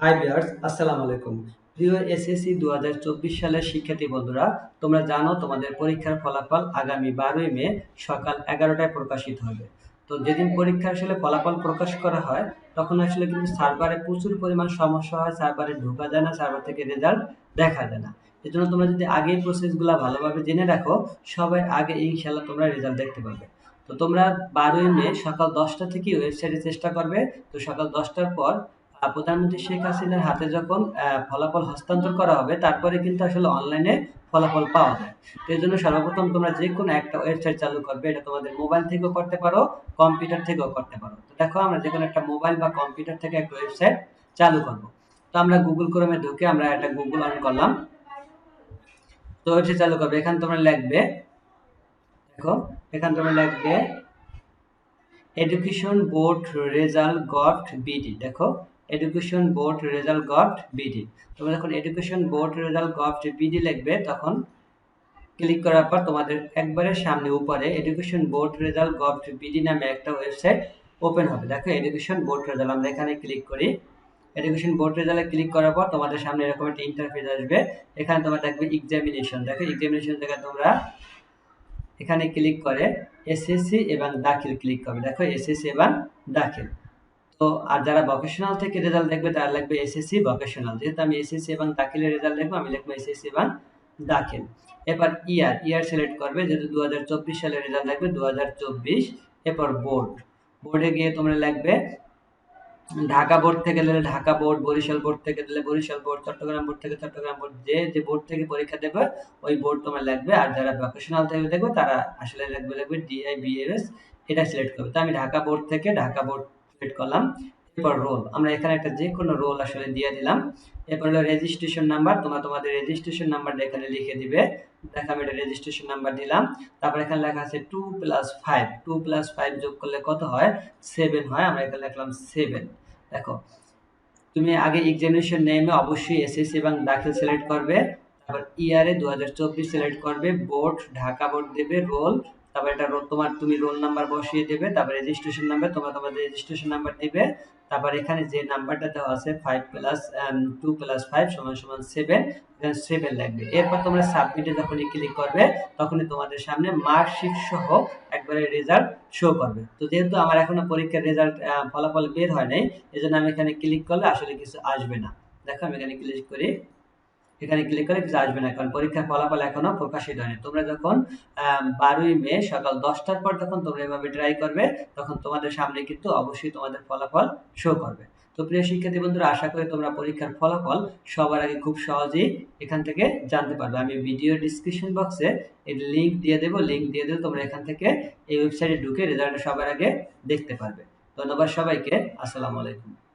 High বিয়ার্স আসসালামু আলাইকুম। প্রিয় এসএসসি দু হাজার চব্বিশ সালের শিক্ষার্থী বন্ধুরা, তোমরা জানো তোমাদের পরীক্ষার ফলাফল আগামী বারোই মে সকাল এগারোটায় প্রকাশিত হবে। তো যেদিন পরীক্ষা আসলে ফলাফল প্রকাশ করা হয়, তখন আসলে কিন্তু সার্ভারে প্রচুর পরিমাণ সমস্যা হয় সার্ভারে ঢোকা যায় না সার্ভার থেকে রেজাল্ট দেখা যায় না। এই জন্য তোমরা যদি আগে প্রসেসগুলো ভালোভাবে জেনে রাখো, সবাই আগে ইনশাল্লাহ তোমরা রেজাল্ট দেখতে পাবে। তো তোমরা বারোই মে সকাল দশটা থেকে ওয়েবসাইটে চেষ্টা করবে। তো সকাল দশটার পর প্রধানমন্ত্রী শেখ হাসিনার হাতে যখন ফলাফল হস্তান্তর করা হবে, তারপরে কিন্তু আসলে অনলাইনে ফলাফল পাওয়া যায়। তো এই জন্য সর্বপ্রথম তোমরা যে কোনো একটা ওয়েবসাইট চালু করবে, এটা তোমাদের মোবাইল থেকেও করতে পারো কম্পিউটার থেকেও করতে পারো। তো দেখো, আমরা যে কোনো একটা মোবাইল বা কম্পিউটার থেকে একটা ওয়েবসাইট চালু করব। তো আমরা গুগল ক্রোমে ঢুকে আমরা একটা গুগল অন করলাম। তো ওয়েবসাইট চালু করবে। এখানে তোমরা লিখবে, দেখো, এখানে তোমরা লিখবে education board result gov BD দেখো education board result gov BD তোমরা যখন education board result gov BD লিখবে, তখন ক্লিক করার পর তোমাদের একবারে সামনে উপরে education board result gov BD নামে একটা ওয়েবসাইট ওপেন হবে। দেখো এডুকেশন বোর্ড রেজাল্ট আমরা এখানে ক্লিক করি। এডুকেশন বোর্ড রেজাল্টে ক্লিক করার পর তোমাদের সামনে এরকম একটা ইন্টারফেস আসবে। এখানে তোমার দেখবে এক্সামিনেশন দেখো এক্সামিনেশন থেকে তোমরা এখানে ক্লিক করে এসএসসি এবং দাখিল ক্লিক করবে। দেখো এসএসসি এবং দাখিল। তো, আর যারা ভোকেশনাল থেকে রেজাল্ট দেখবে, তারা লিখবে এসএসসি ভোকেশনাল যেহেতু আমি এসএসসি এবং দাখিলের রেজাল্ট দেখব, আমি লিখব এসএসসি এবং দাখিল। এরপর ইয়ার ইয়ার সিলেক্ট করবে, যেহেতু দু হাজার চব্বিশ সালের রেজাল্ট দেখবে দু এরপর বোর্ড বোর্ডে গিয়ে তোমরা লিখবে, ঢাকা বোর্ড থেকে দিলে ঢাকা বোর্ড বরিশাল বোর্ড থেকে দিলে বরিশাল বোর্ড চট্টগ্রাম বোর্ড থেকে চট্টগ্রাম বোর্ড যে যে বোর্ড থেকে পরীক্ষা দেবে, ওই বোর্ড তোমার লাগবে আর যারা ভোকেশনাল থেকে দেখবে, তারা আসলে লাগবে লাগবে ডিআই বিএস এটা সিলেক্ট করবে। তো আমি ঢাকা বোর্ড থেকে ঢাকা বোর্ড সিলেক্ট করলাম। এরপর রোল আমরা এখানে একটা যে কোনো রোল আসলে দিয়ে দিলাম। এরপর হলো রেজিস্ট্রেশন নাম্বার তোমরা তোমাদের রেজিস্ট্রেশন নাম্বারটা এখানে লিখে দিবে। দেখো আমি এটা রেজিস্ট্রেশন নাম্বার দিলাম। তারপর এখানে লেখা আছে two plus five two plus five যোগ করলে কত হয়? সেভেন হয়। আমরা এখানে লিখলাম সেভেন দেখো, তুমি আগে এক্সামিনেশন নেমে অবশ্যই এসএসসি এবং দাখিল সিলেক্ট করবে। তারপর ইয়ারে দু সিলেক্ট করবে। বোর্ড ঢাকা বোর্ড দেবে রোল তারপর এটা তোমার তুমি রোল নাম্বার বসিয়ে দেবে, তারপর রেজিস্ট্রেশন নাম্বার তোমরা তোমাদের রেজিস্ট্রেশন নাম্বার দিবে। তারপর এখানে যে নাম্বারটা দেওয়া আছে five plus two plus five সমান সমান সেভেন সেভেন লাগবে। এরপর তোমরা সাবমিটে যখনই ক্লিক করবে, তখনই তোমাদের সামনে মার্কশিট সহ একবারে রেজাল্ট শো করবে। তো যেহেতু আমার এখনও পরীক্ষার রেজাল্ট ফলাফল বের হয় নাই এই জন্য আমি এখানে ক্লিক করলে আসলে কিছু আসবে না। দেখো আমি এখানে ক্লিক করি। এখানে ক্লিক করে কিছু আসবে না, কারণ পরীক্ষার ফলাফল এখনও প্রকাশিত হয়নি। তোমরা যখন বারোই মে সকাল দশটার পর যখন তোমরা এভাবে ট্রাই করবে, তখন তোমাদের সামনে কিন্তু অবশ্যই তোমাদের ফলাফল শো করবে। তো প্রিয় শিক্ষার্থী বন্ধুরা, আশা করি তোমরা পরীক্ষার ফলাফল সবার আগে খুব সহজেই এখান থেকে জানতে পারবে। আমি ভিডিও ডিসক্রিপশন বক্সে এর লিঙ্ক দিয়ে দেবো। লিঙ্ক দিয়ে দেবো তোমরা এখান থেকে এই ওয়েবসাইটে ঢুকে রেজাল্ট সবার আগে দেখতে পারবে। ধন্যবাদ সবাইকে। আসসালামু আলাইকুম।